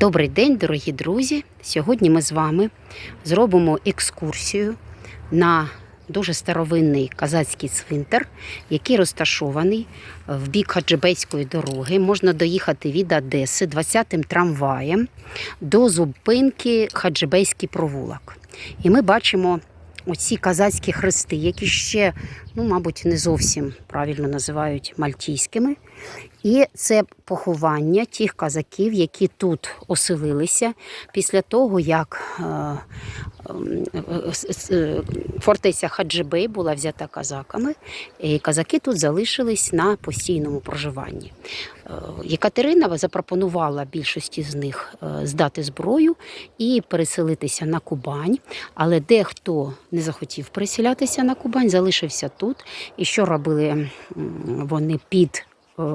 Добрий день, дорогі друзі! Сьогодні ми з вами зробимо екскурсію на дуже старовинний казацький цвинтар, який розташований в бік Хаджибейської дороги. Можна доїхати від Одеси 20-м трамваєм до зупинки Хаджибейський провулок. І ми бачимо оці казацькі хрести, які ще, ну, мабуть, не зовсім правильно називають мальтійськими. І це поховання тих казаків, які тут оселилися після того, як е, е, е, фортеця Хаджибей була взята казаками, і казаки тут залишились на постійному проживанні. Е, Єкатерина запропонувала більшості з них здати зброю і переселитися на Кубань, але дехто не захотів переселятися на Кубань, залишився тут. І що робили вони під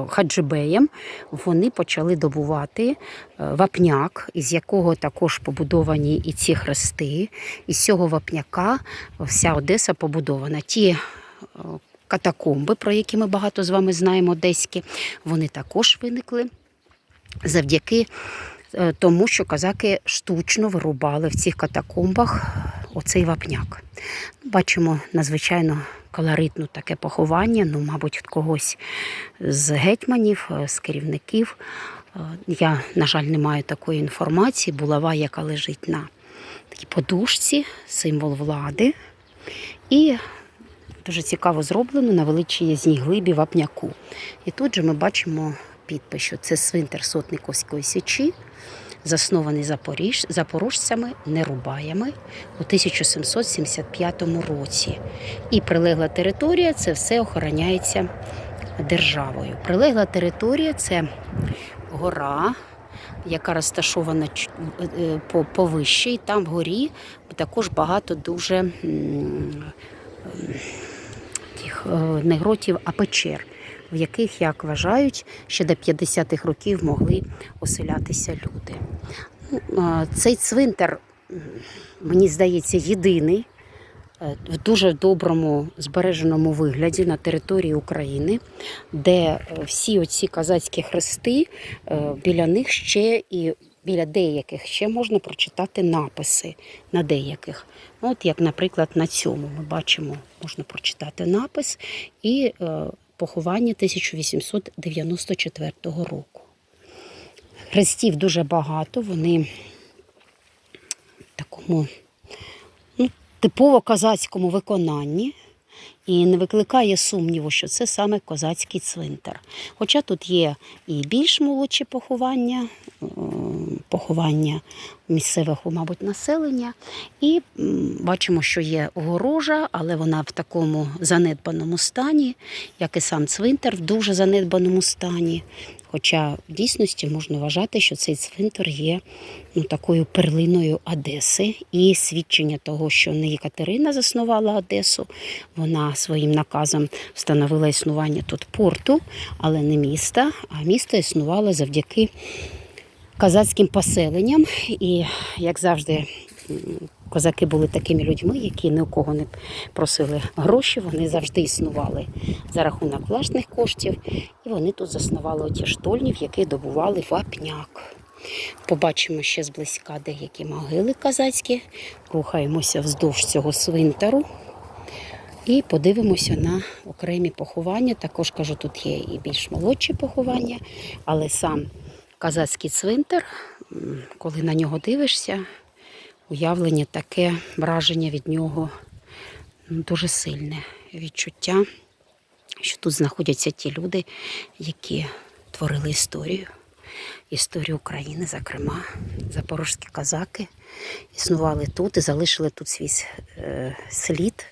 Хаджибеєм? Вони почали добувати е, вапняк, із якого також побудовані і ці хрести. Із цього вапняка вся Одеса побудована. Ті е, катакомби, про які ми багато з вами знаємо, одеські, вони також виникли завдяки е, тому, що казаки штучно вирубали в цих катакомбах оцей вапняк. Бачимо надзвичайно колоритну таке поховання, ну, мабуть, когось з гетьманів, е, з керівників. Е, Я, на жаль, не маю такої інформації. Булава, яка лежить на такій подушці, символ влади. І дуже цікаво зроблено на величезній глибі вапняку. І тут же ми бачимо підпис, що це свинтер Сотниковської січі, заснований запоріж... запорожцями, нерубаями у 1775 році. І прилегла територія це все охороняється державою. Прилегла територія це гора. Яка розташована е, по, повище, і там вгорі також багато дуже тих е, не гротів, а печер, в яких, як вважають, ще до 50-х років могли оселятися люди. Ну, Цей цвинтар, мені здається, єдиний е, в дуже доброму збереженому вигляді на території України, де е, всі оці казацькі хрести, е, біля них ще і біля деяких ще можна прочитати написи на деяких. От як, наприклад, на цьому ми бачимо, можна прочитати напис і поховання 1894 року. Хрестів дуже багато, вони в такому ну, типово казацькому виконанні. І не викликає сумніву, що це саме козацький цвинтар. Хоча тут є і більш молодші поховання, е, поховання місцевого, мабуть, населення. І бачимо, що є огорожа, але вона в такому занедбаному стані, як і сам цвинтар в дуже занедбаному стані. Хоча в дійсності можна вважати, що цей цвинтар є ну, такою перлиною Одеси. І свідчення того, що не Єкатерина заснувала Одесу, вона своїм наказом встановила існування тут порту, але не міста, а місто існувало завдяки казацьким поселенням. І, як завжди, козаки були такими людьми, які ні у кого не просили гроші, вони завжди існували за рахунок власних коштів, і вони тут заснували оті штольні, в яких добували вапняк. Побачимо ще зблизька деякі могили казацькі, рухаємося вздовж цього свинтару. І подивимося на окремі поховання. Також кажу, тут є і більш молодші поховання, але сам казацький цвинтар, коли на нього дивишся, уявлення таке враження від нього ну, дуже сильне відчуття, що тут знаходяться ті люди, які творили історію. Історію України, зокрема, запорожські казаки існували тут і залишили тут свій е, слід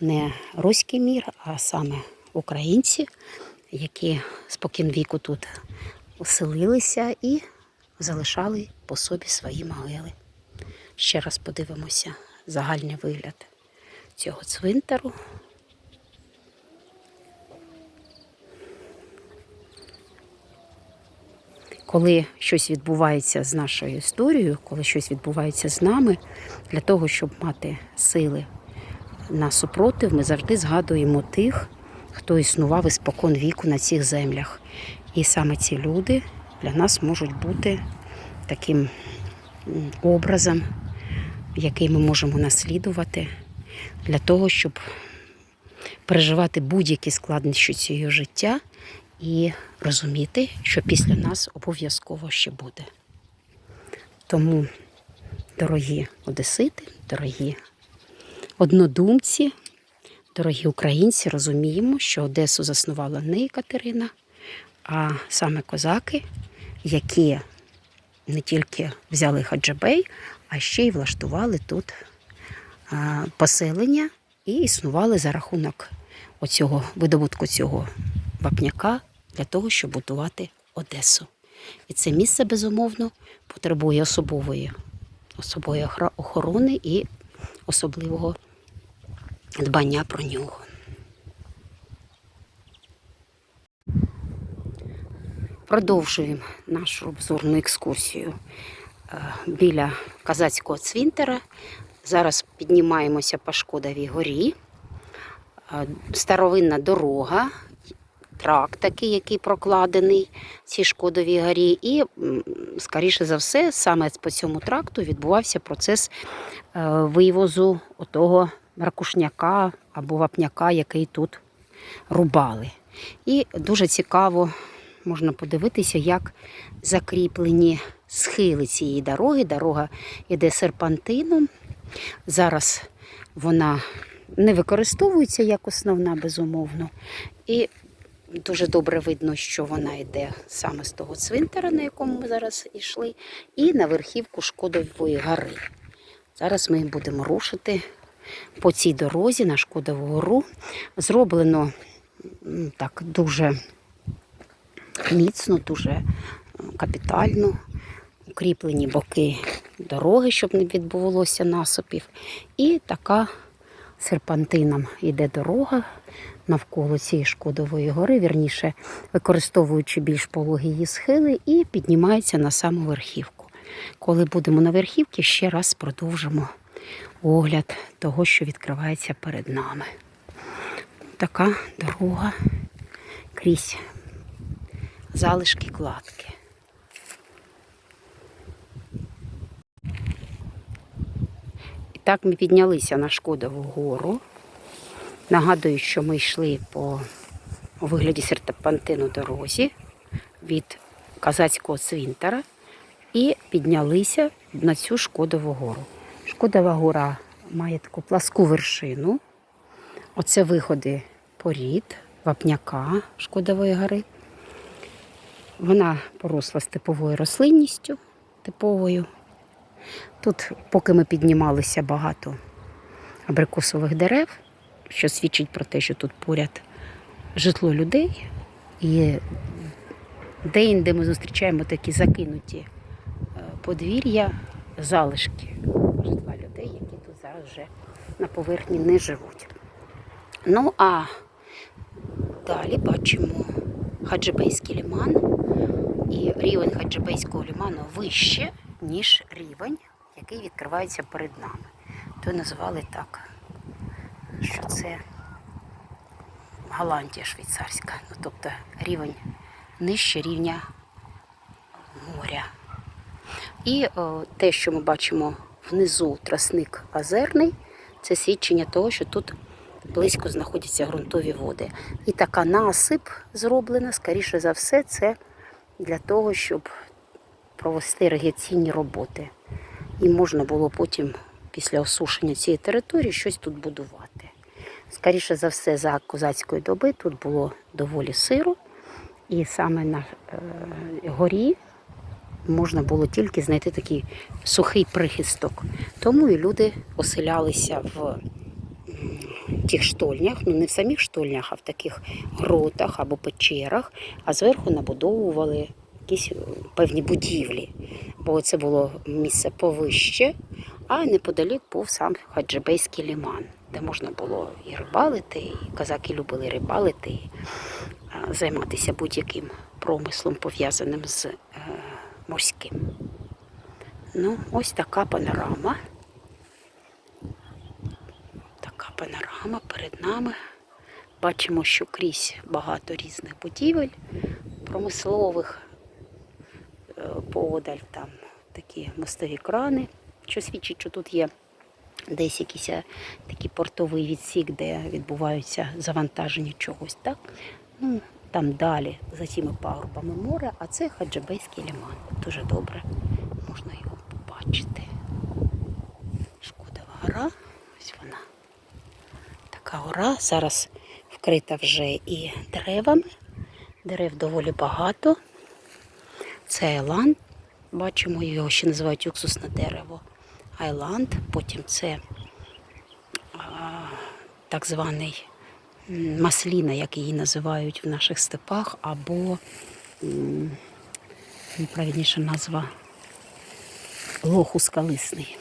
не руський мір, а саме українці, які спокінвіку тут оселилися і залишали по собі свої могили. Ще раз подивимося загальний вигляд цього цвинтару. Коли щось відбувається з нашою історією, коли щось відбувається з нами, для того, щоб мати сили на супротив, ми завжди згадуємо тих, хто існував іспокон віку на цих землях. І саме ці люди для нас можуть бути таким образом, який ми можемо наслідувати для того, щоб переживати будь-які складнощі цього життя і розуміти, що після нас обов'язково ще буде. Тому, дорогі одесити, дорогі однодумці, дорогі українці, розуміємо, що Одесу заснувала не Катерина, а саме козаки, які не тільки взяли Хаджабей, а ще й влаштували тут поселення і існували за рахунок оцього видобутку цього вапняка для того, щоб будувати Одесу. І це місце, безумовно, потребує особової, особової охорони і особливого дбання про нього. Продовжуємо нашу обзорну екскурсію біля казацького цвинтара. Зараз піднімаємося по Шкодовій горі. Е, Старовинна дорога, трак такий, який прокладений цій Шкодовій горі. І, скоріше за все, саме по цьому тракту відбувався процес е, вивозу отого ракушняка або вапняка, який тут рубали. І дуже цікаво можна подивитися, як закріплені схили цієї дороги. Дорога йде серпантином. Зараз вона не використовується як основна, безумовно. І дуже добре видно, що вона йде саме з того цвинтара, на якому ми зараз йшли, і на верхівку Шкодової гори. Зараз ми будемо рушити по цій дорозі на Шкодову гору. Зроблено так дуже міцно, дуже е, капітально. Укріплені боки дороги, щоб не відбувалося насипів. І така серпантином йде дорога навколо цієї Шкодової гори, вірніше використовуючи більш пологі її схили, і піднімається на саму верхівку. Коли будемо на верхівці, ще раз продовжимо огляд того, що відкривається перед нами. Така дорога крізь залишки кладки. І так ми піднялися на Шкодову гору. Нагадую, що ми йшли по у вигляді серпантину дорозі від казацького цвинтара і піднялися на цю Шкодову гору. Шкодова гора має таку пласку вершину. Оце виходи порід, вапняка Шкодової гори. Вона поросла степовою рослинністю типовою. Тут, поки ми піднімалися, багато абрикосових дерев, що свідчить про те, що тут поряд житло людей. І де-інде ми зустрічаємо такі закинуті е, подвір'я, залишки житла людей, які тут зараз вже на поверхні не живуть. Ну а далі бачимо Хаджибейський ліман. І рівень Хаджибейського ліману вище, ніж рівень, який відкривається перед нами. То називали так, що це Голландія швейцарська. Ну, тобто рівень нижче рівня моря. І о, те, що ми бачимо внизу трасник озерний, це свідчення того, що тут близько знаходяться ґрунтові води. І така насип зроблена, скоріше за все, це для того, щоб провести іригаційні роботи. І можна було потім, після осушення цієї території, щось тут будувати. Скоріше за все, за козацької доби тут було доволі сиро, і саме на е, горі можна було тільки знайти такий сухий прихисток. Тому і люди оселялися в тих штольнях, ну не в самих штольнях, а в таких гротах або печерах, а зверху набудовували якісь е, певні будівлі. Бо це було місце повище, а неподалік був сам Хаджибейський ліман, де можна було і рибалити, і козаки любили рибалити, і е, займатися будь-яким промислом, пов'язаним з е, морським. Ну, ось така панорама. Така панорама перед нами. Бачимо, що крізь багато різних будівель, промислових, е, подаль там такі мостові крани, що свідчить, що тут є десь якийсь е, такий портовий відсік, де відбуваються завантаження чогось. Так? Ну, там далі за цими пагорбами море, а це Хаджибейський ліман. Дуже добре можна його побачити. Шкодова гора, ось вона. Така гора зараз вкрита вже і деревами. Дерев доволі багато. Це Айланд. Бачимо, його ще називають уксусне дерево. Айланд. Потім це а, так званий масліна, як її називають в наших степах, або м, правильніша назва лоху скалисний.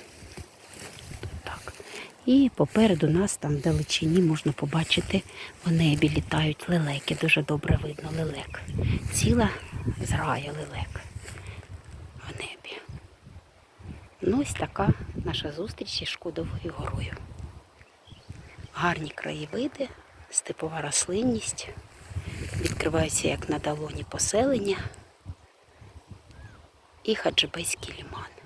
І попереду нас там в далечині можна побачити в небі літають лелеки. Дуже добре видно лелек. Ціла зграя лелек в небі. Ну, ось така наша зустріч із Шкодовою горою. Гарні краєвиди, степова рослинність, відкриваються як на долоні поселення і Хаджибейський ліман.